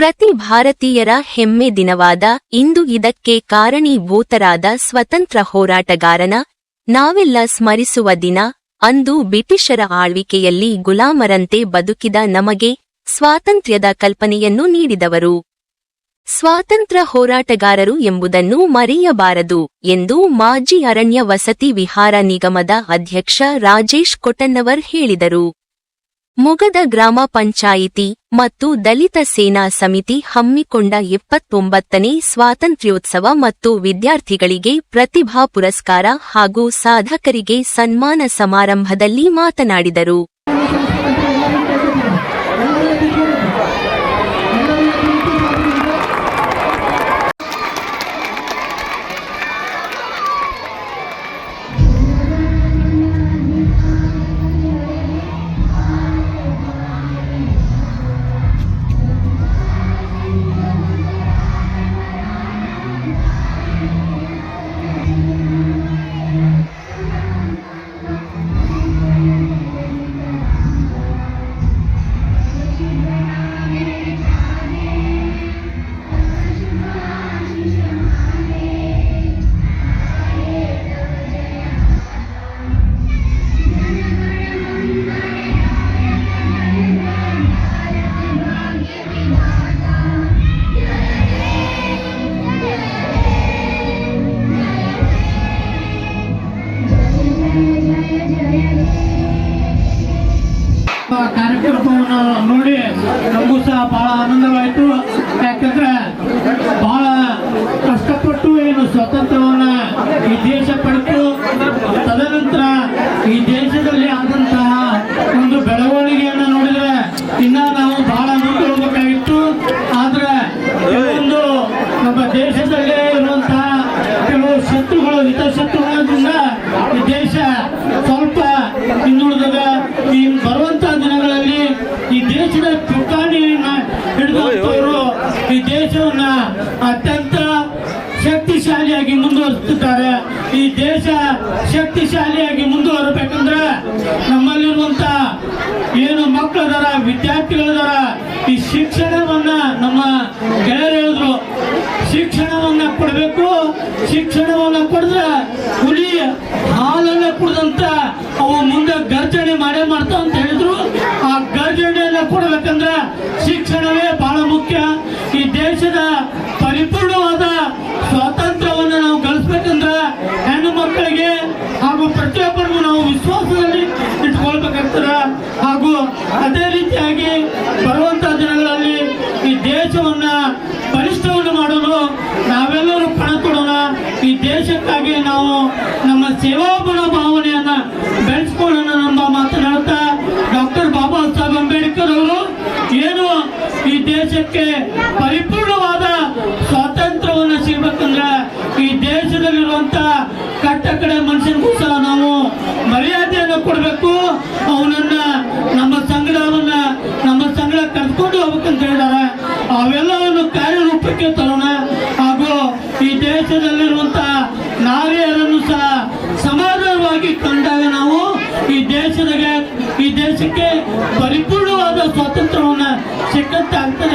ಪ್ರತಿ ಭಾರತೀಯರ ಹೆಮ್ಮೆ ದಿನವಾದ ಇಂದು ಇದಕ್ಕೆ ಕಾರಣೀಭೂತರಾದ ಸ್ವತಂತ್ರ ಹೋರಾಟಗಾರನ ನಾವೆಲ್ಲ ಸ್ಮರಿಸುವ ದಿನ ಅಂದು ಬ್ರಿಟಿಷರ ಆಳ್ವಿಕೆಯಲ್ಲಿ ಗುಲಾಮರಂತೆ ಬದುಕಿದ ನಮಗೆ ಸ್ವಾತಂತ್ರ್ಯದ ಕಲ್ಪನೆಯನ್ನು ನೀಡಿದವರು. ಸ್ವಾತಂತ್ರ್ಯ ಹೋರಾಟಗಾರರು ಎಂಬುದನ್ನು ಮರೆಯಬಾರದು ಎಂದು ಮಾಜಿ ಅರಣ್ಯ ವಸತಿ ವಿಹಾರ ನಿಗಮದ ಅಧ್ಯಕ್ಷ ರಾಜೇಶ್ ಕೊಟ್ಟನ್ನವರ್ ಹೇಳಿದರು. ಮುಗದ ಗ್ರಾಮ ಪಂಚಾಯಿತಿ ಮತ್ತು ದಲಿತ ಸೇನಾ ಸಮಿತಿ ಹಮ್ಮಿಕೊಂಡ ಎಪ್ಪತ್ತೊಂಬತ್ತನೇ ಸ್ವಾತಂತ್ರ್ಯೋತ್ಸವ ಮತ್ತು ವಿದ್ಯಾರ್ಥಿಗಳಿಗೆ ಪ್ರತಿಭಾ ಪುರಸ್ಕಾರ ಹಾಗೂ ಸಾಧಕರಿಗೆ ಸನ್ಮಾನ ಸಮಾರಂಭದಲ್ಲಿ ಮಾತನಾಡಿದರು. ಕಾರ್ಯಕ್ರಮವನ್ನು ನೋಡಿ ನಮಗೂ ಸಹ ಬಹಳ ಆನಂದವಾಯಿತು. ಯಾಕಂದ್ರೆ ಬಹಳ ಕಷ್ಟಪಟ್ಟು ಏನು ಸ್ವಾತಂತ್ರ್ಯವನ್ನ ಈ ದೇಶ ಪಡೆದು, ತದನಂತರ ಈ ದೇಶದಲ್ಲಿ ಆದಂತಹ ಒಂದು ಬೆಳವಣಿಗೆಯನ್ನು ನೋಡಿದ್ರೆ ಇನ್ನ ನಾವು ಬಹಳ ಮುಂದೆ ಹೋಗಬೇಕಾಗಿತ್ತು ಆದ್ರೆ ಕೆಲವೊಂದು ನಮ್ಮ ದೇಶದಲ್ಲೇ ಇರುವಂತಹ ಕೆಲವು ಶತ್ರುಗಳು ಹಿತಶತ್ರುಗಳಿಂದ ಈ ದೇಶ ಸ್ವಲ್ಪ ಹಿಂದುಳಿದದ ಈ ಬರುವಂತಹ ದಿನಗಳಲ್ಲಿ ಈ ದೇಶದ ಚುಕ್ಕಾಣಿಯನ್ನ ಹಿಡಿದಂತವರು ಈ ದೇಶವನ್ನ ಅತ್ಯಂತ ಶಕ್ತಿಶಾಲಿಯಾಗಿ ಮುಂದುವರಿಸುತ್ತಾರೆ ಈ ದೇಶ ಶಕ್ತಿಶಾಲಿಯಾಗಿ ಮುಂದುವರಬೇಕಂದ್ರೆ ನಮ್ಮಲ್ಲಿರುವಂತ ಏನು ಮಕ್ಕಳದಾರ ವಿದ್ಯಾರ್ಥಿಗಳದಾರ ಈ ಶಿಕ್ಷಣವನ್ನ ನಮ್ಮ ಗೆಳೆಯರು ಹೇಳಿದ್ರು. ಶಿಕ್ಷಣವನ್ನ ಕೊಡಬೇಕು. ಶಿಕ್ಷಣವನ್ನ ಪಡೆದ್ರೆ ಹುಲಿ, ಹಾಲನ್ನ ಕುಡಿದಂತ ಅವ ಮುಂದೆ ಗರ್ಜನೆ ಮಾಡೇ ಮಾಡ್ತಾ ಅಂತ ಹೇಳಿದ್ರು. ಆ ಗರ್ಜನೆಯನ್ನ ಕೊಡ್ಬೇಕಂದ್ರೆ ಶಿಕ್ಷಣವೇ ಬಹಳ ಮುಖ್ಯ. ಈ ದೇಶದ ಪರಿಪೂರ್ಣವಾದ ಸ್ವಾತಂತ್ರ್ಯವನ್ನು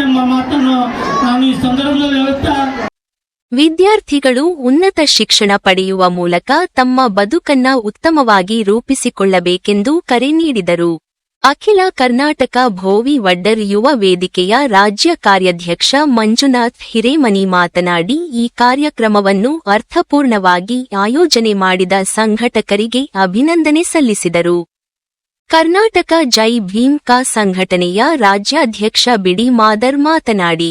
ಎಂಬ ಮಾತನ್ನು ನಾನು ಈ ಸಂದರ್ಭದಲ್ಲಿ ಹೇಳುತ್ತಾ ವಿದ್ಯಾರ್ಥಿಗಳು ಉನ್ನತ ಶಿಕ್ಷಣ ಪಡೆಯುವ ಮೂಲಕ ತಮ್ಮ ಬದುಕನ್ನ ಉತ್ತಮವಾಗಿ ರೂಪಿಸಿಕೊಳ್ಳಬೇಕೆಂದು ಕರೆ ನೀಡಿದರು. ಅಖಿಲ ಕರ್ನಾಟಕ ಭೋವಿ ವಡ್ಡರ್ ಯುವ ವೇದಿಕೆಯ ರಾಜ್ಯ ಕಾರ್ಯಾಧ್ಯಕ್ಷ ಮಂಜುನಾಥ್ ಹಿರೇಮನಿ ಮಾತನಾಡಿ, ಈ ಕಾರ್ಯಕ್ರಮವನ್ನು ಅರ್ಥಪೂರ್ಣವಾಗಿ ಆಯೋಜನೆ ಮಾಡಿದ ಸಂಘಟಕರಿಗೆ ಅಭಿನಂದನೆ ಸಲ್ಲಿಸಿದರು. ಕರ್ನಾಟಕ ಜೈ ಭೀಮ್ ಕಾ ಸಂಘಟನೆಯ ರಾಜ್ಯಾಧ್ಯಕ್ಷ ಬಿಡಿ ಮಾದರ್ ಮಾತನಾಡಿ,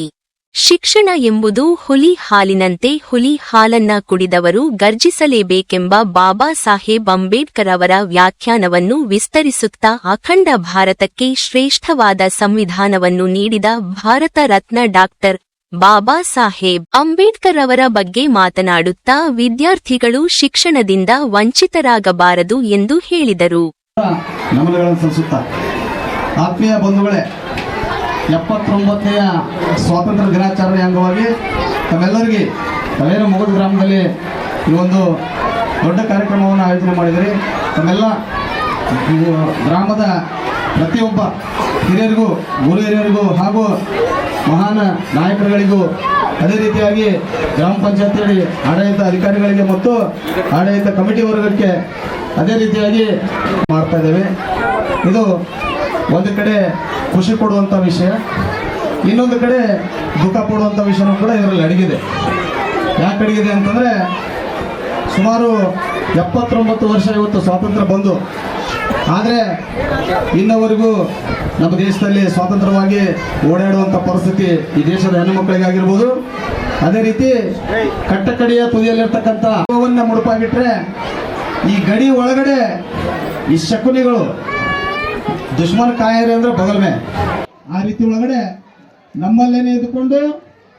ಶಿಕ್ಷಣ ಎಂಬುದು ಹುಲಿ ಹಾಲಿನಂತೆ ಹುಲಿ ಹಾಲನ್ನ ಕುಡಿದವರು ಗರ್ಜಿಸಲೇಬೇಕೆಂಬ ಬಾಬಾ ಸಾಹೇಬ್ ಅಂಬೇಡ್ಕರ್ ಅವರ ವ್ಯಾಖ್ಯಾನವನ್ನು ವಿಸ್ತರಿಸುತ್ತಾ ಅಖಂಡ ಭಾರತಕ್ಕೆ ಶ್ರೇಷ್ಠವಾದ ಸಂವಿಧಾನವನ್ನು ನೀಡಿದ ಭಾರತ ರತ್ನ ಡಾಕ್ಟರ್ ಬಾಬಾ ಸಾಹೇಬ್ ಅಂಬೇಡ್ಕರ್ ಅವರ ಬಗ್ಗೆ ಮಾತನಾಡುತ್ತಾ ವಿದ್ಯಾರ್ಥಿಗಳು ಶಿಕ್ಷಣದಿಂದ ವಂಚಿತರಾಗಬಾರದು ಎಂದು ಹೇಳಿದರು. ನಮನಗಳನ್ನು ಸಲ್ಲಿಸುತ್ತಾ. ಆತ್ಮೀಯ ಬಂಧುಗಳೇ, ಎಪ್ಪತ್ತೊಂಬತ್ತನೆಯ ಸ್ವಾತಂತ್ರ್ಯ ದಿನಾಚರಣೆ ಅಂಗವಾಗಿ ತಮ್ಮೆಲ್ಲರಿಗೆ ತವೇರು ಮೊಗಲ್ ಗ್ರಾಮದಲ್ಲಿ ಈ ಒಂದು ದೊಡ್ಡ ಕಾರ್ಯಕ್ರಮವನ್ನು ಆಯೋಜನೆ ಮಾಡಿದಿರಿ ತಮ್ಮೆಲ್ಲ ಗ್ರಾಮದ ಪ್ರತಿಯೊಬ್ಬ ಹಿರಿಯರಿಗೂ, ಗುರು ಹಿರಿಯರಿಗೂ ಹಾಗೂ ಮಹಾನ್ ನಾಯಕರುಗಳಿಗೂ ಅದೇ ರೀತಿಯಾಗಿ ಗ್ರಾಮ ಪಂಚಾಯತಿ ಆಡಳಿತ ಅಧಿಕಾರಿಗಳಿಗೆ ಮತ್ತು ಆಡಳಿತ ಕಮಿಟಿ ವರ್ಗಕ್ಕೆ ಅದೇ ರೀತಿಯಾಗಿ ಮಾಡ್ತಾ ಇದ್ದೇವೆ. ಇದು ಒಂದು ಕಡೆ ಖುಷಿ ಕೊಡುವಂಥ ವಿಷಯ, ಇನ್ನೊಂದು ಕಡೆ ದುಃಖ ಪಡುವಂಥ ವಿಷಯನೂ ಕೂಡ ಇದರಲ್ಲಿ ಅಡಗಿದೆ. ಯಾಕೆ ಅಡಗಿದೆ ಅಂತಂದರೆ ಸುಮಾರು ಎಪ್ಪತ್ತೊಂಬತ್ತು ವರ್ಷ ಇವತ್ತು ಸ್ವಾತಂತ್ರ್ಯ ಬಂದು ಆದರೆ ಇನ್ನವರೆಗೂ ನಮ್ಮ ದೇಶದಲ್ಲಿ ಸ್ವಾತಂತ್ರ್ಯವಾಗಿ ಓಡಾಡುವಂಥ ಪರಿಸ್ಥಿತಿ ಈ ದೇಶದ ಹೆಣ್ಣು ಮಕ್ಕಳಿಗಾಗಿರ್ಬೋದು ಅದೇ ರೀತಿ ಕಟ್ಟಕಡೆಯ ತುದಿಯಲ್ಲಿರ್ತಕ್ಕಂಥ ಹೂವನ್ನ ಮುಡುಪಾಗಿಟ್ರೆ ಈ ಗಡಿ ಒಳಗಡೆ ಈ ಶಕುನಿಗಳು ದುಶ್ಮನ್ ಕಾಯರೆ ಅಂದರೆ ಬಗಲ್ಮೆ. ಆ ರೀತಿ ಒಳಗಡೆ ನಮ್ಮಲ್ಲೇನೆ ಇದ್ದುಕೊಂಡು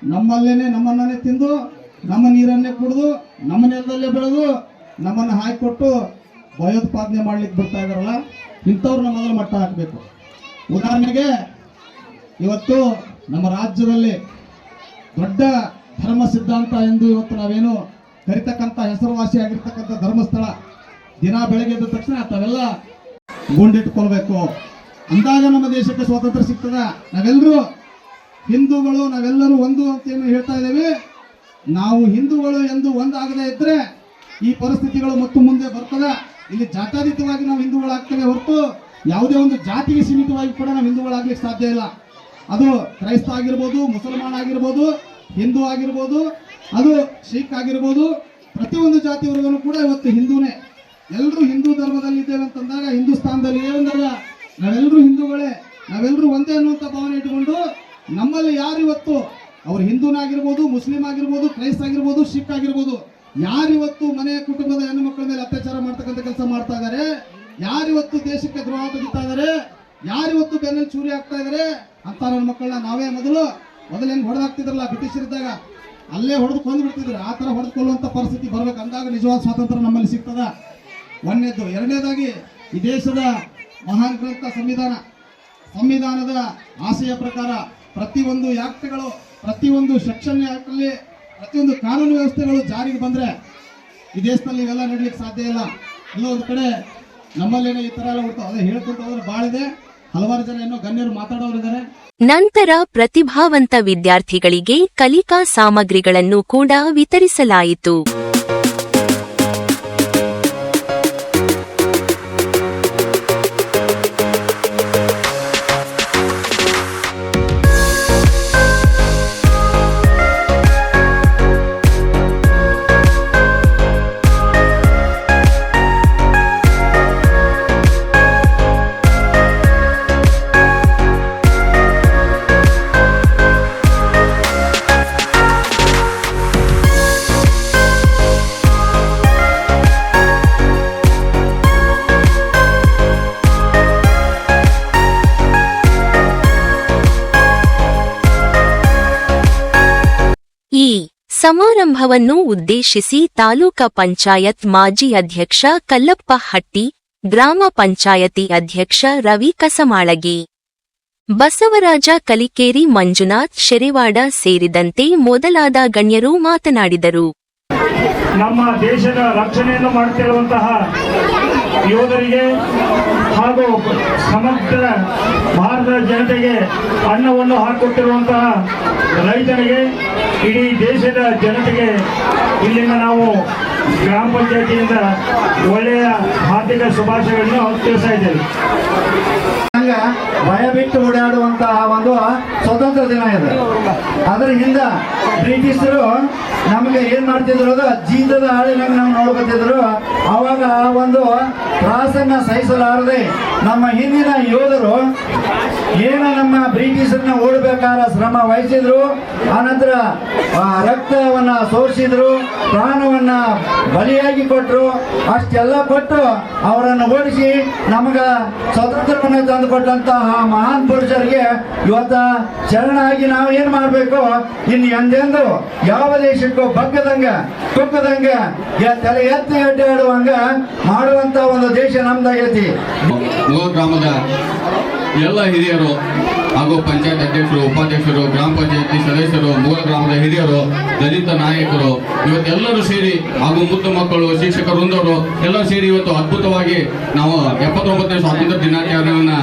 ನಮ್ಮಲ್ಲೇನೆ ನಮ್ಮನ್ನೇ ತಿಂದು, ನಮ್ಮ ನೀರನ್ನೇ ಕುಡಿದು, ನಮ್ಮ ನೆಲದಲ್ಲೇ ಬೆಳೆದು, ನಮ್ಮನ್ನು ಹಾಕಿಕೊಟ್ಟು ಭಯೋತ್ಪಾದನೆ ಮಾಡ್ಲಿಕ್ಕೆ ಬರ್ತಾ ಇದಾರಲ್ಲ ಇಂಥವ್ರನ್ನ ಮೊದಲು ಮಟ್ಟ ಹಾಕಬೇಕು. ಉದಾಹರಣೆಗೆ, ಇವತ್ತು ನಮ್ಮ ರಾಜ್ಯದಲ್ಲಿ ದೊಡ್ಡ ಧರ್ಮ ಸಿದ್ಧಾಂತ ಎಂದು ಇವತ್ತು ನಾವೇನು ಕರಿತಕ್ಕಂಥ ಹೆಸರುವಾಸಿ ಆಗಿರ್ತಕ್ಕಂಥ ಧರ್ಮಸ್ಥಳ ದಿನ ಬೆಳಗ್ಗೆ ಎದ್ದ ತಕ್ಷಣ ತಾವೆಲ್ಲ ಗುಂಡಿಟ್ಕೊಳ್ಬೇಕು. ಅಂದಾಗ ನಮ್ಮ ದೇಶಕ್ಕೆ ಸ್ವಾತಂತ್ರ್ಯ ಸಿಗ್ತದ? ನಾವೆಲ್ಲರೂ ಹಿಂದೂಗಳು, ನಾವೆಲ್ಲರೂ ಒಂದು ಅಂತ ಏನು ಹೇಳ್ತಾ ಇದ್ದೇವೆ? ನಾವು ಹಿಂದೂಗಳು ಎಂದು ಒಂದಾಗದೇ ಇದ್ದರೆ ಈ ಪರಿಸ್ಥಿತಿಗಳು ಮತ್ತು ಮುಂದೆ ಬರ್ತದೆ? ಇಲ್ಲಿ ಜಾತ್ಯಾತೀತವಾಗಿ ನಾವು ಹಿಂದೂಗಳಾಗ್ತೇವೆ ಹೊರತು ಯಾವುದೇ ಒಂದು ಜಾತಿಗೆ ಸೀಮಿತವಾಗಿ ಕೂಡ ನಾವು ಹಿಂದೂಗಳಾಗ್ಲಿಕ್ಕೆ ಸಾಧ್ಯ ಇಲ್ಲ. ಅದು ಕ್ರೈಸ್ತ ಆಗಿರ್ಬೋದು, ಮುಸಲ್ಮಾನ್ ಆಗಿರ್ಬೋದು, ಹಿಂದೂ ಆಗಿರ್ಬೋದು, ಅದು ಶೀಖ್ ಆಗಿರ್ಬೋದು, ಪ್ರತಿಯೊಂದು ಜಾತಿಯವರೆಗೂ ಕೂಡ ಇವತ್ತು ಹಿಂದೂನೇ. ಎಲ್ಲರೂ ಹಿಂದೂ ಧರ್ಮದಲ್ಲಿ ಇದ್ದೇವೆ ಅಂತಂದಾಗ ಹಿಂದೂಸ್ತಾನದಲ್ಲಿ ಅಂದಾಗ ನಾವೆಲ್ಲರೂ ಹಿಂದೂಗಳೇ ನಾವೆಲ್ಲರೂ ಒಂದೇ ಅನ್ನುವಂಥ ಭಾವನೆ ಇಟ್ಕೊಂಡು ನಮ್ಮಲ್ಲಿ ಯಾರು ಇವತ್ತು ಅವ್ರು ಹಿಂದೂನಾಗಿರ್ಬೋದು ಮುಸ್ಲಿಂ ಆಗಿರ್ಬೋದು, ಕ್ರೈಸ್ತ ಆಗಿರ್ಬೋದು ಶಿಖ್ ಆಗಿರ್ಬೋದು ಯಾರಿವತ್ತು ಮನೆಯ ಕುಟುಂಬದ ಹೆಣ್ಣು ಮಕ್ಕಳ ಮೇಲೆ ಅತ್ಯಾಚಾರ ಮಾಡ್ತಕ್ಕಂಥ ಕೆಲಸ ಮಾಡ್ತಾ ಇದ್ದಾರೆ ಯಾರಿವತ್ತು ದೇಶಕ್ಕೆ ದ್ರೋಹ ಬಗಿತಾ ಇದ್ದಾರೆ ಯಾರಿವತ್ತು ಬೆನ್ನಲ್ಲಿ ಚೂರಿ ಆಗ್ತಾ ಇದ್ದಾರೆ ಅಂತ ನನ್ನ ಮಕ್ಕಳನ್ನ ನಾವೇ ಮೊದಲು ಮೊದಲು ಹೆಂಗ್ ಹೊಡೆದಾಕ್ತಿದ್ರಲ್ಲ ಬ್ರಿಟಿಷರಿದ್ದಾಗ ಅಲ್ಲೇ ಹೊಡೆದು ಕೊಂದು ಬಿಡ್ತಿದ್ರು ಆ ಥರ ಹೊಡೆದುಕೊಳ್ಳುವಂಥ ಪರಿಸ್ಥಿತಿ ಬರ್ಬೇಕು. ಅಂದಾಗ ನಿಜವಾದ ಸ್ವಾತಂತ್ರ್ಯ ನಮ್ಮಲ್ಲಿ ಸಿಗ್ತದ. ಒಂದನೇದು ಎರಡನೇದಾಗಿ, ಈ ದೇಶದ ಮಹಾನ್ ಗ್ರಂಥ ಸಂವಿಧಾನ. ಸಂವಿಧಾನದ ಆಶಯ ಪ್ರಕಾರ ಪ್ರತಿಯೊಂದು ಆಕ್ಟ್ಗಳು ಪ್ರತಿಯೊಂದು ಸೆಕ್ಷನ್ ಆಕ್ಟಲ್ಲಿ ಪ್ರತಿಯೊಂದು ಕಾನೂನು ವ್ಯವಸ್ಥೆಗಳು ಜಾರಿಗೆ ಬಂದ್ರೆ ಈ ದೇಶದಲ್ಲಿ ಇವೆಲ್ಲ ನಡೀಲಿಕ್ಕೆ ಸಾಧ್ಯ ಇಲ್ಲ. ಎಲ್ಲೋ ಒಂದು ಕಡೆ ನಮ್ಮಲ್ಲೇನೋ ಈ ಥರ ಎಲ್ಲ ಹುಡ್ತಾವೆ ಅದೇ ಹೇಳ್ಕೊಂಡು ಹೋದ್ರೆ ಬಾಳಿದೆ ಹಲವಾರು ಜನ ಏನೋ ಗಣ್ಯರು ಮಾತಾಡೋರಿದ್ದಾರೆ ನಂತರ ಪ್ರತಿಭಾವಂತ ವಿದ್ಯಾರ್ಥಿಗಳಿಗೆ ಕಲಿಕಾ ಸಾಮಗ್ರಿಗಳನ್ನು ಕೂಡ ವಿತರಿಸಲಾಯಿತು. ಸಮಾರಂಭವನ್ನು ಉದ್ದೇಶಿಸಿ ತಾಲೂಕಾ ಪಂಚಾಯತ್ ಮಾಜಿ ಅಧ್ಯಕ್ಷ ಕಲ್ಲಪ್ಪ ಹಟ್ಟಿ, ಗ್ರಾಮ ಪಂಚಾಯತಿ ಅಧ್ಯಕ್ಷ ರವಿ ಕಸಮಾಳಗಿ, ಬಸವರಾಜ ಕಲಿಕೇರಿ ಮಂಜುನಾಥ್ ಶೆರೆವಾಡ ಸೇರಿದಂತೆ ಮೊದಲಾದ ಗಣ್ಯರು ಮಾತನಾಡಿದರು. ನಮ್ಮ ದೇಶದ ರಕ್ಷಣೆಯನ್ನು ಮಾಡುತ್ತಿರುವಂತಹ ಯೋಧರಿಗೆ ಹಾಗೂ ಸಮಗ್ರ ಭಾರತದ ಜನತೆಗೆ ಅನ್ನವನ್ನು ಹಾಕಿಕೊಟ್ಟಿರುವಂತಹ ರೈತರಿಗೆ, ಇಡೀ ದೇಶದ ಜನತೆಗೆ ಇಲ್ಲಿಂದ ನಾವು ಗ್ರಾಮ ಪಂಚಾಯತಿಯಿಂದ ಒಳ್ಳೆಯ ಆರ್ಥಿಕ ಶುಭಾಶಯಗಳನ್ನು ತಿಳಿಸ್ತಾ ಇದ್ದೇವೆ. ಭಯ ಬಿಟ್ಟು ಓಡಾಡುವಂತಹ ಒಂದು ಸ್ವತಂತ್ರ ದಿನ ಇದೆ. ಅದರ ಹಿಂದ ಬ್ರಿಟಿಷರು ನಮಗೆ ಏನ್ ಮಾಡ್ತಿದ್ರು ಅದು ಜೀತದ ಹಾಳಿನಾಗ ನಾವು ನೋಡ್ಕೊತಿದ್ರು. ಅವಾಗ ಆ ಒಂದು ತ್ರಾಸನ್ನ ಸಹಿಸಲಾರದೆ ನಮ್ಮ ಹಿಂದಿನ ಯೋಧರು ಓಡಬೇಕಾದ ಶ್ರಮ ವಹಿಸಿದ್ರು. ಆನಂತರ ರಕ್ತವನ್ನ ಸೋರಿಸಿದ್ರು. ಪ್ರಾಣವನ್ನ ಬಲಿಯಾಗಿ ಕೊಟ್ಟರು ಅಷ್ಟೆಲ್ಲ ಕೊಟ್ಟು ಅವರನ್ನು ಓಡಿಸಿ ನಮಗೆ ಸ್ವತಂತ್ರವನ್ನು ತಂದು ಕೊಟ್ಟಂತಹ ಮಹಾನ್ ಪುರುಷರಿಗೆ ಇವತ್ತ ಶರಣಾಗಿ ನಾವು ಏನು ಮಾಡ್ಬೇಕು? ಇನ್ನು ಎಂದೆಂದು ಯಾವ ದೇಶಕ್ಕೂ ಬಗ್ಗದಂಗ ಕುಕ್ಕದಂಗ ತಲೆ ಎತ್ತಿ ಅಡ್ಡಾಡುವಂಗ ಮಾಡುವಂತ ಒಂದು ದೇಶ ನಮ್ದಾಗೈತಿ. ಎಲ್ಲ ಹಿರಿಯರು ಹಾಗೂ ಪಂಚಾಯತ್ ಅಧ್ಯಕ್ಷರು, ಉಪಾಧ್ಯಕ್ಷರು, ಗ್ರಾಮ ಪಂಚಾಯತಿ ಸದಸ್ಯರು, ಮೂಲ ಗ್ರಾಮದ ಹಿರಿಯರು, ದಲಿತ ನಾಯಕರು, ಇವತ್ತೆಲ್ಲರೂ ಸೇರಿ ಹಾಗೂ ಮುದ್ದು ಮಕ್ಕಳು ಶಿಕ್ಷಕ ವೃಂದವರು ಎಲ್ಲರೂ ಸೇರಿ ಇವತ್ತು ಅದ್ಭುತವಾಗಿ ನಾವು ಎಪ್ಪತ್ತೊಂಬತ್ತನೇ ಸ್ವಾತಂತ್ರ್ಯ ದಿನಾಚರಣೆಯನ್ನ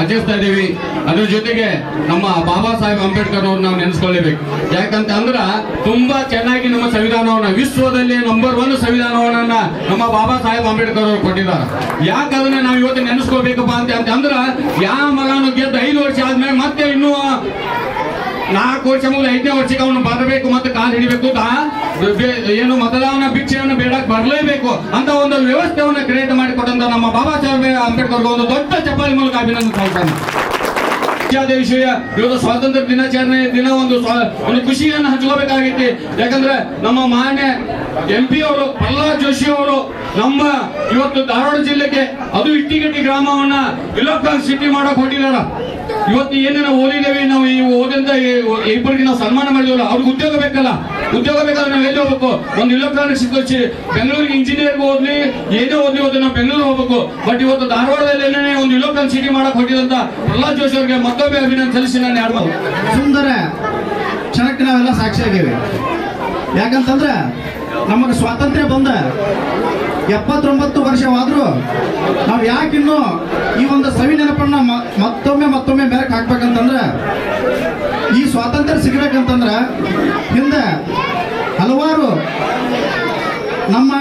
ಆಚರಿಸ್ತಾ ಇದ್ದೀವಿ. ಅದ್ರ ಜೊತೆಗೆ ನಮ್ಮ ಬಾಬಾ ಸಾಹೇಬ್ ಅಂಬೇಡ್ಕರ್ ಅವ್ರನ್ನ ನಾವು ನೆನೆಸ್ಕೊಳ್ಳೇಬೇಕು. ಯಾಕಂತ ಅಂದ್ರ ತುಂಬಾ ಚೆನ್ನಾಗಿ ನಮ್ಮ ಸಂವಿಧಾನವನ್ನ, ವಿಶ್ವದಲ್ಲಿ ನಂಬರ್ ಒನ್ ಸಂವಿಧಾನವನ್ನ ನಮ್ಮ ಬಾಬಾ ಸಾಹೇಬ್ ಅಂಬೇಡ್ಕರ್ ಅವರು ಕೊಟ್ಟಿದ್ದಾರೆ. ಯಾಕಂದ್ರೆ ನಾವು ಇವತ್ತು ನೆನೆಸ್ಕೋಬೇಕಪ್ಪ ಅಂತ ಅಂತ ಅಂದ್ರ ಯಾವ ಮಗನು ಗೆದ್ದ ಐದು ವರ್ಷ ಆದ್ಮೇಲೆ ಮತ್ತೆ ಇನ್ನು ನಾಲ್ಕು ವರ್ಷ ಮುಗಿದ ಐದನೇ ವರ್ಷಕ್ಕೆ ಅವನು ಬರಬೇಕು ಮತ್ತೆ ಕಾಲು ಹಿಡಿಬೇಕು ಏನು ಮತದಾನ ಭಿಕ್ಷೆಯನ್ನು ಬೇಡಕ್ಕೆ ಬರಲೇಬೇಕು ಅಂತ ಒಂದು ವ್ಯವಸ್ಥೆಯನ್ನು ಕ್ರಿಯೇಟ್ ಮಾಡಿಕೊಟ್ಟಂತ ನಮ್ಮ ಬಾಬಾ ಸಾಹೇಬ್ ಅಂಬೇಡ್ಕರ್ ಒಂದು ದೊಡ್ಡ ಚಪಾಲಿ ಮೂಲಕ ಅಭಿನಂದನೆ ಮುಖ್ಯವಾದ ವಿಷಯ ಇವತ್ತು ಸ್ವಾತಂತ್ರ್ಯ ದಿನಾಚರಣೆ ದಿನ ಒಂದು ಒಂದು ಖುಷಿಯನ್ನು ಹಂಚ್ಕೋಬೇಕಾಗೈತಿ ಯಾಕಂದ್ರೆ ನಮ್ಮ ಮಾನ್ಯ ಎಂ ಪಿ ಅವರು, ಪ್ರಹ್ಲಾದ್ ಜೋಶಿ ಅವರು ನಮ್ಮ ಇವತ್ತು ಧಾರವಾಡ ಜಿಲ್ಲೆಗೆ ಅದು ಇಟ್ಟಿಗಟ್ಟಿ ಗ್ರಾಮವನ್ನ ಇಲೆಕ್ಟ್ರಾನಿಕ್ ಸಿಟಿ ಮಾಡಕ್ ಹೊಟ್ಟಿದಾರ ಇವತ್ತು ಏನೇನೋ ಓದಿದ್ದೇವೆ ನಾವು ಈ ಓದಿದ ಇಬ್ಬರಿಗೆ ನಾವು ಸನ್ಮಾನ ಮಾಡಿದ್ವಲ್ಲ, ಅವ್ರಿಗೆ ಉದ್ಯೋಗ ಬೇಕಲ್ಲ. ಉದ್ಯೋಗ ಬೇಕಾದ್ರೆ ನಾವು ಎಲ್ಲಿ ಹೋಗ್ಬೇಕು? ಒಂದು ಇಲೆಕ್ಟ್ರಾನಿಕ್ಸ್ ಬೆಂಗಳೂರಿಗೆ ಇಂಜಿನಿಯರ್ ಓದ್ಲಿ ಏನೇ ಓದ್ಲಿ ಇವತ್ತು ನಾವು ಬೆಂಗಳೂರು ಹೋಗ್ಬೇಕು. ಬಟ್ ಇವತ್ತು ಧಾರವಾಡದಲ್ಲಿ ಏನೇ ಒಂದು ಇಲೆಕ್ಟ್ರಾನಿಕ್ ಸಿಟಿ ಮಾಡಕ್ ಹೊಟ್ಟಿದಂತ ಪ್ರಹ್ಲಾದ್ ಜೋಶಿ ಅವರಿಗೆ ಮತ್ತೊಮ್ಮೆ ಅಭಿನಂದನೆ ಸಲ್ಲಿಸಿ ನಾನು ಯಾರು ಸುಂದರ ಕ್ಷಣಕ್ಕೆ ನಾವೆಲ್ಲ ಸಾಕ್ಷಿಯಾಗಿವೆ ಯಾಕಂತಂದ್ರೆ ನಮಗೆ ಸ್ವಾತಂತ್ರ್ಯ ಬಂದ ಎಪ್ಪತ್ತೊಂಬತ್ತು ವರ್ಷವಾದರೂ ನಾವು ಯಾಕಿನ್ನೂ ಈ ಒಂದು ಸವಿ ನೆನಪನ್ನ ಮತ್ತೊಮ್ಮೆ ಮತ್ತೊಮ್ಮೆ ಮೆರಕ್ ಹಾಕ್ಬೇಕಂತಂದ್ರೆ, ಈ ಸ್ವಾತಂತ್ರ್ಯ ಸಿಗ್ಬೇಕಂತಂದ್ರೆ ಹಿಂದೆ ಹಲವಾರು ನಮ್ಮ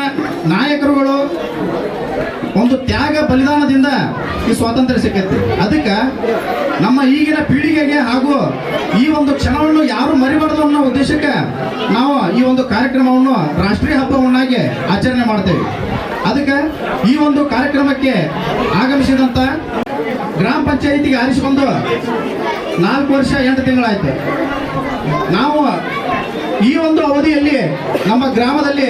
ನಾಯಕರುಗಳು ಒಂದು ತ್ಯಾಗ ಬಲಿದಾನದಿಂದ ಈ ಸ್ವಾತಂತ್ರ್ಯ ಸಿಕ್ಕೈತಿ. ಅದಕ್ಕೆ ನಮ್ಮ ಈಗಿನ ಪೀಳಿಗೆಗೆ ಹಾಗೂ ಈ ಒಂದು ಕ್ಷಣವನ್ನು ಯಾರು ಮರಿಬಾರದು ಅನ್ನೋ ಉದ್ದೇಶಕ್ಕೆ ನಾವು ಈ ಒಂದು ಕಾರ್ಯಕ್ರಮವನ್ನು ರಾಷ್ಟ್ರೀಯ ಹಬ್ಬವನ್ನಾಗಿ ಆಚರಣೆ ಮಾಡ್ತೇವೆ. ಅದಕ್ಕೆ ಈ ಒಂದು ಕಾರ್ಯಕ್ರಮಕ್ಕೆ ಆಗಮಿಸಿದಂಥ ಗ್ರಾಮ ಪಂಚಾಯಿತಿಗೆ ಆರಿಸಿಕೊಂಡು ನಾಲ್ಕು ವರ್ಷ ಎಂಟು ತಿಂಗಳಾಯ್ತು. ನಾವು ಈ ಒಂದು ಅವಧಿಯಲ್ಲಿ ನಮ್ಮ ಗ್ರಾಮದಲ್ಲಿ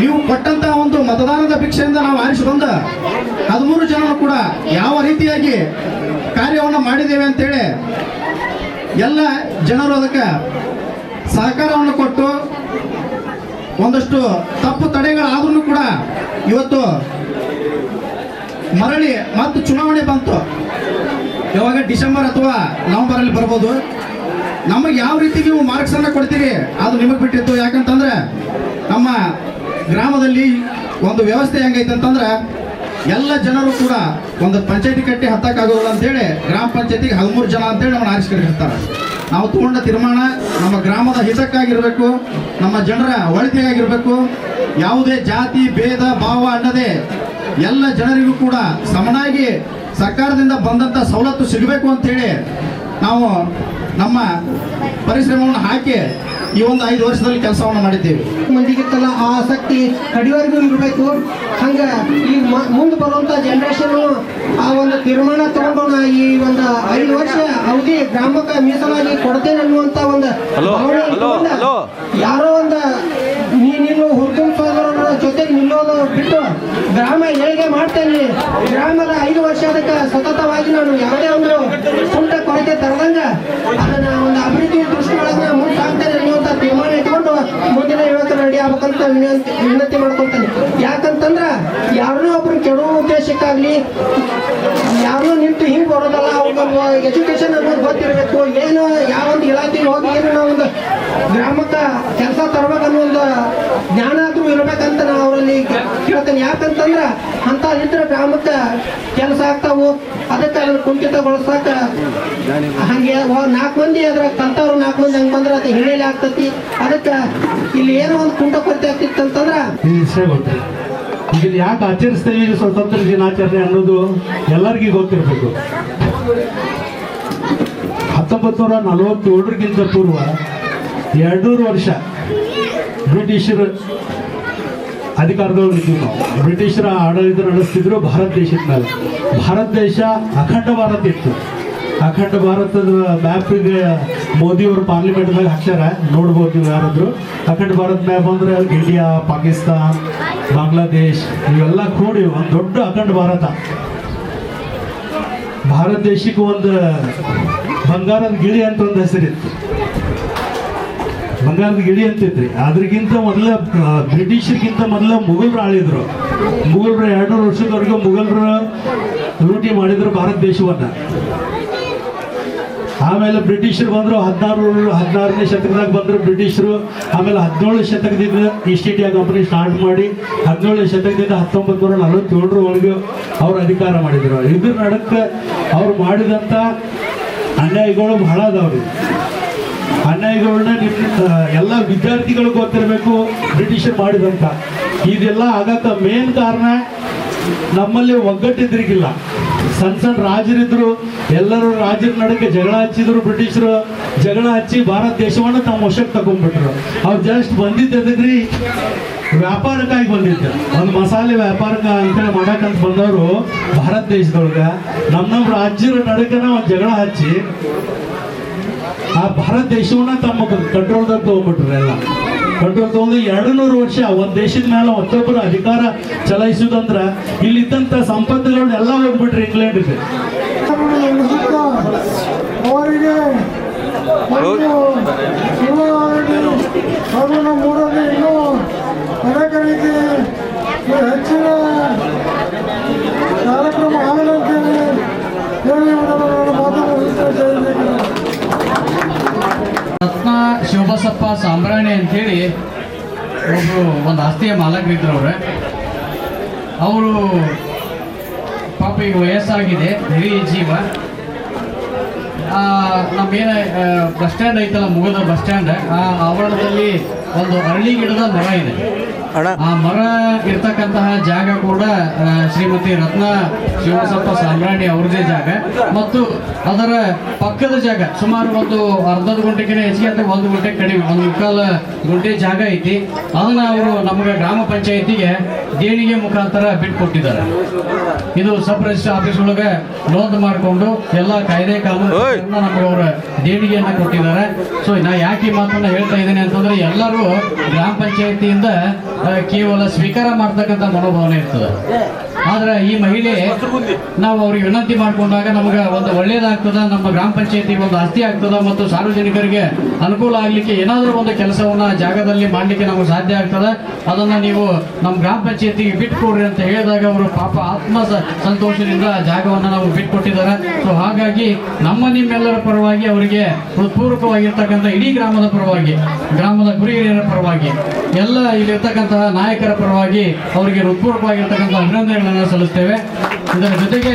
ನೀವು ಕೊಟ್ಟಂತ ಒಂದು ಮತದಾನದ ಭಿಕ್ಷೆಯಿಂದ ನಾವು ಆರಿಸಿ ಬಂದ ಹದಿಮೂರು ಜನ ಕೂಡ ಯಾವ ರೀತಿಯಾಗಿ ಕಾರ್ಯವನ್ನು ಮಾಡಿದ್ದೇವೆ ಅಂತೇಳಿ ಎಲ್ಲ ಜನರು ಅದಕ್ಕೆ ಸಹಕಾರವನ್ನು ಕೊಟ್ಟು ಒಂದಷ್ಟು ತಪ್ಪು ತಡೆಗಳಾದ್ರೂ ಕೂಡ ಇವತ್ತು ಮರಳಿ ಮತ್ತು ಚುನಾವಣೆ ಬಂತು. ಯಾವಾಗ ಡಿಸೆಂಬರ್ ಅಥವಾ ನವೆಂಬರ್ ಅಲ್ಲಿ ಬರ್ಬೋದು. ನಮಗೆ ಯಾವ ರೀತಿ ನೀವು ಮಾರ್ಕ್ಸ್ ಅನ್ನ ಕೊಡ್ತೀರಿ, ಅದು ನಿಮಗೆ ಬಿಟ್ಟಿತ್ತು. ಯಾಕಂತಂದ್ರೆ ನಮ್ಮ ಗ್ರಾಮದಲ್ಲಿ ಒಂದು ವ್ಯವಸ್ಥೆ ಹೆಂಗೈತೆ ಅಂತಂದ್ರೆ, ಎಲ್ಲ ಜನರು ಕೂಡ ಒಂದು ಪಂಚಾಯತಿ ಕಟ್ಟಿ ಹತ್ತಕ್ಕಾಗೋದಿಲ್ಲ ಅಂತೇಳಿ ಗ್ರಾಮ ಪಂಚಾಯತಿಗೆ ಹದಿಮೂರು ಜನ ಅಂತೇಳಿ ನಮ್ಮನ್ನು ಹೇಳ್ತಾರೆ ನಾವು ತಗೊಂಡ ತೀರ್ಮಾನ ನಮ್ಮ ಗ್ರಾಮದ ಹಿತಕ್ಕಾಗಿರ್ಬೇಕು, ನಮ್ಮ ಜನರ ಒಳಿತಿಗಾಗಿರ್ಬೇಕು. ಯಾವುದೇ ಜಾತಿ, ಭೇದ, ಭಾವ ಅನ್ನದೆ ಎಲ್ಲ ಜನರಿಗೂ ಕೂಡ ಸಮನಾಗಿ ಸರ್ಕಾರದಿಂದ ಬಂದಂಥ ಸವಲತ್ತು ಸಿಗಬೇಕು ಅಂತೇಳಿ ನಾವು ನಮ್ಮ ಪರಿಶ್ರಮವನ್ನು ಹಾಕಿ ಈ ಒಂದು ಐದು ವರ್ಷದಲ್ಲಿ ಕೆಲಸವನ್ನು ಮಾಡಿದ್ದೇವೆ. ಮಂದಿಗಿತ್ತಲ್ಲ ಆ ಆಸಕ್ತಿ ಕಡಿವರೆಗೂ ಇರಬೇಕು. ಹಂಗ ಈ ಮುಂದೆ ಬರುವಂತ ಜನರೇಷನ್ ಆ ಒಂದು ತೀರ್ಮಾನ ತಗೊಂಡೋಣ ಈ ಒಂದು ಐದು ವರ್ಷ ಅವಧಿ ಗ್ರಾಮಕ್ಕೆ ಮೀಸಲಾಗಿ ಕೊಡ್ತೇನೆ ಅನ್ನುವಂತ ಒಂದು ಯಾರೋ ಒಂದು ನೀ ನಿಲ್ಲು ಹುರ್ಗನ್ ಸೋದರರ ಜೊತೆಗೆ ನಿಲ್ಲೋದು ಬಿಟ್ಟು ಗ್ರಾಮ ಹೇಗೆ ಮಾಡ್ತೇನೆ? ಗ್ರಾಮದ ಐದು ವರ್ಷ ಅದಕ್ಕೆ ಸತತವಾಗಿ ನಾನು ಯಾವುದೇ ಒಂದು ಸುಂಟ ಕೊರತೆ ತರದಂಗ ಅದನ್ನ ಒಂದು ಅಭಿವೃದ್ಧಿ ದೃಷ್ಟಿಯೊಳಗ ಮುಂದೆ ಅನ್ನುವಂತ ತೀರ್ಮಾನ ಇಟ್ಕೊಂಡು ಮುಂದಿನ ಯುವಕ ರೆಡಿ ಆಗ್ಬೇಕಂತ ವಿನಂತಿ ವಿನಂತಿ ಮಾಡ್ಕೊಳ್ತೇನೆ. ಯಾಕಂತಂದ್ರ ಯಾರನ್ನೂ ಒಬ್ರು ಕೆಡುವ ಉದ್ದೇಶಕ್ಕಾಗ್ಲಿ ಯಾರು ನಿಂತು ಹಿಂಗ್ ಬರೋದಲ್ಲ ಅವ್ರಿಗೊಂದು ಎಜುಕೇಶನ್ ಅನ್ನೋದು ಗೊತ್ತಿರಬೇಕು. ಏನು ಯಾವೊಂದು ಇಲಾಖೆಗೆ ಹೋಗಿ ಏನು ಒಂದು ಗ್ರಾಮಕ್ಕೆ ಕೆಲಸ ತರಬೇಕನ್ನೋ ಒಂದು ಜ್ಞಾನ ಆದ್ರೂ ಇರ್ಬೇಕಂತ ನಾವು ಅವರಲ್ಲಿ ಕೇಳ್ತೇನೆ. ಯಾಕಂತಂದ್ರ ಅಂತ ಇದ್ರೆ ಗ್ರಾಮಕ್ಕೆ ಕೆಲಸ ಆಗ್ತಾವು. ಅದಕ್ಕೆ ಅದನ್ನ ಕುಂಠಿತಗೊಳಿಸಾಕ ಹಂಗೆ ನಾಲ್ಕು ಮಂದಿ ಅದ್ರ ಕಲ್ತವ್ರು ನಾಲ್ಕು ಮಂದಿ ಹಂಗೆ ಬಂದ್ರೆ ಅದು ಹಿನ್ನೆಲೆ ಆಗ್ತತಿ. ಅದಕ್ಕೆ ಇಲ್ಲಿ ಏನೋ ಒಂದು ಕುಂಠ ಕೊರತೆ ಆಗ್ತಿತ್ತು ಅಂತಂದ್ರ ಇಲ್ಲಿ ಯಾಕೆ ಆಚರಿಸ್ತೇವೆ? ಸ್ವತಂತ್ರ ದಿನಾಚರಣೆ ಅನ್ನೋದು ಎಲ್ಲರಿಗೂ ಗೊತ್ತಿರಬೇಕು. ಹತ್ತೊಂಬತ್ತು ನೂರ ನಲವತ್ತೇಳರಿಗಿಂತ ಪೂರ್ವ ಎರಡೂರು ವರ್ಷ ಬ್ರಿಟಿಷರು ಅಧಿಕಾರದವ್ರು ನಾವು ಬ್ರಿಟಿಷರ ಆಡಳಿತ ನಡೆಸ್ತಿದ್ರು ಭಾರತ ದೇಶದ ಮೇಲೆ. ಭಾರತ ದೇಶ ಅಖಂಡ ಭಾರತ ಇತ್ತು. ಅಖಂಡ ಭಾರತದ ಮ್ಯಾಪಿಗೆ ಮೋದಿಯವರು ಪಾರ್ಲಿಮೆಂಟ್ದಾಗ ಹಾಕ್ಯಾರ ನೋಡ್ಬೋದು ನೀವು ಯಾರಾದ್ರು. ಅಖಂಡ ಭಾರತ ಮ್ಯಾಪ್ ಅಂದ್ರೆ ಇಂಡಿಯಾ ಪಾಕಿಸ್ತಾನ್, ಬಾಂಗ್ಲಾದೇಶ್, ಇವೆಲ್ಲ ಕೂಡಿ ಒಂದು ದೊಡ್ಡ ಅಖಂಡ ಭಾರತ. ಭಾರತ ದೇಶಕ್ಕೆ ಒಂದು ಬಂಗಾರದ ಗಿಳಿ ಅಂತ ಒಂದು ಹೆಸರಿತ್ತು. ಬಂಗಾರದ ಗಿಳಿ ಅಂತಿದ್ರಿ ಅದ್ರಗಿಂತ ಮೊದಲ ಬ್ರಿಟಿಷರ್ಗಿಂತ ಮೊದಲ ಮುಗಲ್ರು ಆಳಿದ್ರು. ಮುಘಲರು ಎರಡ್ನೂರು ವರ್ಷದವರೆಗೂ ಮುಗಲ್ರು ಲೂಟಿ ಮಾಡಿದ್ರು ಭಾರತ ದೇಶವನ್ನ. ಆಮೇಲೆ ಬ್ರಿಟಿಷರು ಬಂದರು ಹದಿನಾರು ಹದಿನಾರನೇ ಶತಕದಾಗ ಬಂದರು ಬ್ರಿಟಿಷರು. ಆಮೇಲೆ ಹದಿನೇಳು ಶತಕದಿಂದ ಈಸ್ಟ್ ಇಂಡಿಯಾ ಕಂಪನಿ ಸ್ಟಾರ್ಟ್ ಮಾಡಿ ಹದಿನೇಳನೇ ಶತಕದಿಂದ ಹತ್ತೊಂಬತ್ತು ನೂರ ನಲವತ್ತೇಳರ ಅವರು ಅಧಿಕಾರ ಮಾಡಿದ್ರು. ಇದ್ರ ನಡಕ್ಕೆ ಅವ್ರು ಮಾಡಿದಂಥ ಅನ್ಯಾಯಗಳು ಬಹಳ ಅದಾವ್ರಿ. ಅನ್ಯಾಯಗಳನ್ನ ಎಲ್ಲ ವಿದ್ಯಾರ್ಥಿಗಳು ಗೊತ್ತಿರಬೇಕು ಬ್ರಿಟಿಷರು ಮಾಡಿದಂತ ಇದೆಲ್ಲ ಆಗಕ್ಕೆ ಮೇನ್ ಕಾರಣ ನಮ್ಮಲ್ಲಿ ಒಗ್ಗಟ್ಟಿದ್ರಿಗಿಲ್ಲ. ಸಣ್ಣ ಸಣ್ಣ ರಾಜರಿದ್ರು, ಎಲ್ಲರೂ ರಾಜರ ನಡಕ್ಕೆ ಜಗಳ ಹಚ್ಚಿದ್ರು ಬ್ರಿಟಿಷರು ಜಗಳ ಹಚ್ಚಿ ಭಾರತ ದೇಶವನ್ನು ತಮ್ಮ ವಶಕ್ಕೆ ತಗೊಂಡ್ಬಿಟ್ರು. ಅವ್ರು ಜಸ್ಟ್ ಬಂದಿದ್ದದ್ರಿ ವ್ಯಾಪಾರಕ್ಕಾಗಿ ಬಂದಿದ್ದೆ. ಒಂದು ಮಸಾಲೆ ವ್ಯಾಪಾರಕ್ಕೆ ಅಂತ ಮಾಡಕ್ಕಂತ ಬಂದವರು ಭಾರತ ದೇಶದೊಳಗ. ನಮ್ಮ ನಮ್ಮ ರಾಜ್ಯರ ನಡಕನ ಒಂದು ಜಗಳ ಹಚ್ಚಿ ಆ ಭಾರತ ದೇಶವನ್ನ ತಮ್ಮ ಕಂಟ್ರೋಲ್ದಾಗ ತಗೋಬಿಟ್ರೆ ಎಲ್ಲ ಕಂಟ್ರೋಲ್ ತಗೊಂಡು ಎರಡು ನೂರು ವರ್ಷ ಒಂದು ದೇಶದ ಮೇಲೆ ಮತ್ತೊಬ್ಬರು ಅಧಿಕಾರ ಚಲಾಯಿಸುದಂದ್ರ ಸಂಪತ್ತುಗಳನ್ನ ಎಲ್ಲ ಹೋಗ್ಬಿಟ್ರಿ ರೀತಿ ಹೆಚ್ಚಿನ ಕಾರ್ಯಕ್ರಮ ಆಗಲಂತೇಳಿ ಹೇಳಿ. ರತ್ನ ಶಿವಬಸಪ್ಪ ಸಾಂಬ್ರಾಣಿ ಅಂತೇಳಿ ಒಬ್ಬರು ಒಂದು ಆಸ್ತಿಯ ಮಾಲಕರಿದ್ರು ಅವ್ರೆ ಅವರು ಪಾಪ ಈಗ ವಯಸ್ಸಾಗಿದೆ, ಹಿರಿಯ ಜೀವ. ನಮ್ಮೇನ ಬಸ್ ಸ್ಟ್ಯಾಂಡ್ ಐತಲ್ಲ, ಮುಗದ ಬಸ್ ಸ್ಟ್ಯಾಂಡ್, ಆ, ಆವರಣದಲ್ಲಿ ಒಂದು ಅರಳಿ ಗಿಡದ ಮರ ಇದೆ. ಆ ಮರ ಇರ್ತಕ್ಕಂತಹ ಜಾಗ ಕೂಡ ಶ್ರೀಮತಿ ರತ್ನ ಶಿವಸಪ್ಪ ಸಾಮ್ರಾಣಿ ಅವ್ರದೇ ಜಾಗ. ಮತ್ತು ಅದರ ಪಕ್ಕದ ಜಾಗ ಸುಮಾರು ಒಂದು ಅರ್ಧದ ಗುಂಟೆಗಿನ ಹೆಚ್ಚಿಗೆ ಅಂತ ಒಂದು ಗುಂಟೆ ಕಡಿಮೆ ಒಂದು ಮುಕ್ಕಾಲು ಗುಂಟೆ ಜಾಗ ಐತಿ. ಅದನ್ನ ಅವರು ನಮ್ಗೆ ಗ್ರಾಮ ಪಂಚಾಯಿತಿಗೆ ದೇಣಿಗೆ ಮುಖಾಂತರ ಬಿಟ್ಕೊಟ್ಟಿದ್ದಾರೆ ಇದು ಸಬ್ ರಿಜಿಸ್ಟರ್ ಆಫೀಸ್ ಒಳಗೆ ನೋಂದ್ ಮಾಡಿಕೊಂಡು ಎಲ್ಲ ಕಾಯ್ದೆ ಕಾನೂನು ನಮಗೆ ಅವರ ದೇಣಿಗೆಯನ್ನ ಕೊಟ್ಟಿದ್ದಾರೆ. ಸೊ ನಾ ಯಾಕೆ ಈ ಮಾತನ್ನ ಹೇಳ್ತಾ ಇದ್ದೇನೆ ಅಂತಂದ್ರೆ ಎಲ್ಲರೂ ಗ್ರಾಮ ಪಂಚಾಯತಿಯಿಂದ ಕೇವಲ ಸ್ವೀಕಾರ ಮಾಡ್ತಕ್ಕಂಥ ಮನೋಭಾವನೆ ಇರ್ತದೆ. ಆದ್ರೆ ಈ ಮಹಿಳೆ ನಾವು ಅವ್ರಿಗೆ ವಿನಂತಿ ಮಾಡಿಕೊಂಡಾಗ ನಮಗೆ ಒಂದು ಒಳ್ಳೇದಾಗ್ತದ ನಮ್ಮ ಗ್ರಾಮ ಪಂಚಾಯತಿ ಒಂದು ಆಸ್ತಿ ಆಗ್ತದ ಮತ್ತು ಸಾರ್ವಜನಿಕರಿಗೆ ಅನುಕೂಲ ಆಗಲಿಕ್ಕೆ ಏನಾದರೂ ಒಂದು ಕೆಲಸವನ್ನ ಜಾಗದಲ್ಲಿ ಮಾಡ್ಲಿಕ್ಕೆ ನಮಗೆ ಸಾಧ್ಯ ಆಗ್ತದ. ಅದನ್ನ ನೀವು ನಮ್ಮ ಗ್ರಾಮ ಪಂಚಾಯತಿಗೆ ಬಿಟ್ಕೊಡ್ರಿ ಅಂತ ಹೇಳಿದಾಗ ಅವರು ಪಾಪ ಆತ್ಮ ಸಂತೋಷದಿಂದ ಆ ಜಾಗವನ್ನ ನಾವು ಬಿಟ್ಕೊಟ್ಟಿದ್ದಾರೆ ಸೊ ಹಾಗಾಗಿ ನಮ್ಮ ನಿಮ್ಮೆಲ್ಲರ ಪರವಾಗಿ ಅವರಿಗೆ ಹೃತ್ಪೂರ್ವಕವಾಗಿರ್ತಕ್ಕಂಥ ಇಡೀ ಗ್ರಾಮದ ಪರವಾಗಿ ಗ್ರಾಮದ ಗುರಿ ಹಿರಿಯರ ಪರವಾಗಿ ಎಲ್ಲ ಇಲ್ಲಿರ್ತಕ್ಕಂತಹ ನಾಯಕರ ಪರವಾಗಿ ಅವರಿಗೆ ಹೃತ್ಪೂರ್ವಕವಾಗಿರ್ತಕ್ಕಂಥ ಅಭಿನಂದನೆಗಳನ್ನು ಸಲ್ಲಿಸ್ತೇವೆ. ಇದರ ಜೊತೆಗೆ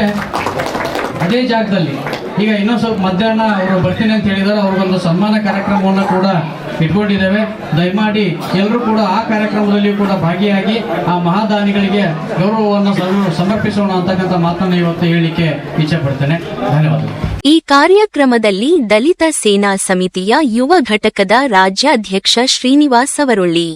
ಅದೇ ಜಾಗದಲ್ಲಿ ಈಗ ಇನ್ನೊಂದು ಸ್ವಲ್ಪ ಮಧ್ಯಾಹ್ನ ಅವರು ಬರ್ತೀನಿ ಅಂತ ಹೇಳಿದ್ದಾರೆ ಅವ್ರಿಗೊಂದು ಸನ್ಮಾನ ಕಾರ್ಯಕ್ರಮವನ್ನು ಕೂಡ ಇಟ್ಕೊಂಡಿದ್ದೇವೆ. ದಯಮಾಡಿ ಎಲ್ಲರೂ ಕೂಡ ಆ ಕಾರ್ಯಕ್ರಮದಲ್ಲಿ ಕೂಡ ಭಾಗಿಯಾಗಿ ಆ ಮಹಾದಾನಿಗಳಿಗೆ ಗೌರವವನ್ನು ಸಮರ್ಪಿಸೋಣ ಅಂತಕ್ಕಂಥ ಮಾತನ್ನು ಇವತ್ತು ಹೇಳಿಕೆ ಇಚ್ಛೆ ಪಡ್ತೇನೆ. ಧನ್ಯವಾದಗಳು. ಈ ಕಾರ್ಯಕ್ರಮದಲ್ಲಿ ದಲಿತ ಸೇನಾ ಸಮಿತಿಯ ಯುವ ಘಟಕದ ರಾಜ್ಯಾಧ್ಯಕ್ಷ ಶ್ರೀನಿವಾಸ್ ಅವರೊಳ್ಳಿ,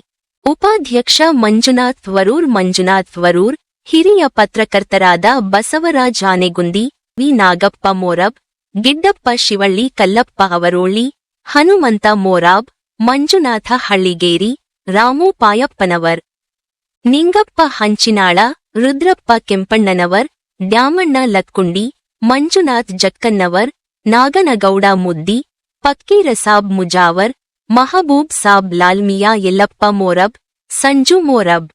ಉಪಾಧ್ಯಕ್ಷ ಮಂಜುನಾಥ್ ವರೂರ್ ಮಂಜುನಾಥ್ ವರೂರ್ ಹಿರಿಯ ಪತ್ರಕರ್ತರಾದ ಬಸವರಾಜ್ ಆನೆಗುಂದಿ, ವಿ. ನಾಗಪ್ಪ ಮೋರಬ್, ಗಿಡ್ಡಪ್ಪ ಶಿವಳ್ಳಿ, ಕಲ್ಲಪ್ಪ ಅವರೋಳಿ, ಹನುಮಂತ ಮೋರಾಬ್, ಮಂಜುನಾಥ ಹಳ್ಳಿಗೇರಿ, ರಾಮು ಪಾಯಪ್ಪನವರ್, ನಿಂಗಪ್ಪ ಹಂಚಿನಾಳ, ರುದ್ರಪ್ಪ ಕೆಂಪಣ್ಣನವರ್, ಡ್ಯಾಮಣ್ಣ ಲತ್ಕುಂಡಿ, ಮಂಜುನಾಥ್ ಜಕ್ಕನ್ನವರ್ ನಾಗನಗೌಡ ಮುದ್ದಿ, ಪಕ್ಕೀರಸಾಬ್ ಮುಜಾವರ್, ಮಹಬೂಬ್ ಸಾಬ್ ಲಾಲ್ಮಿಯಾ ಯಲ್ಲಪ್ಪ ಮೋರಬ್, ಸಂಜು ಮೋರಬ್.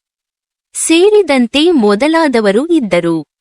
ಸೇರಿದಂತೆ ಮೊದಲಾದವರು ಇದ್ದರು.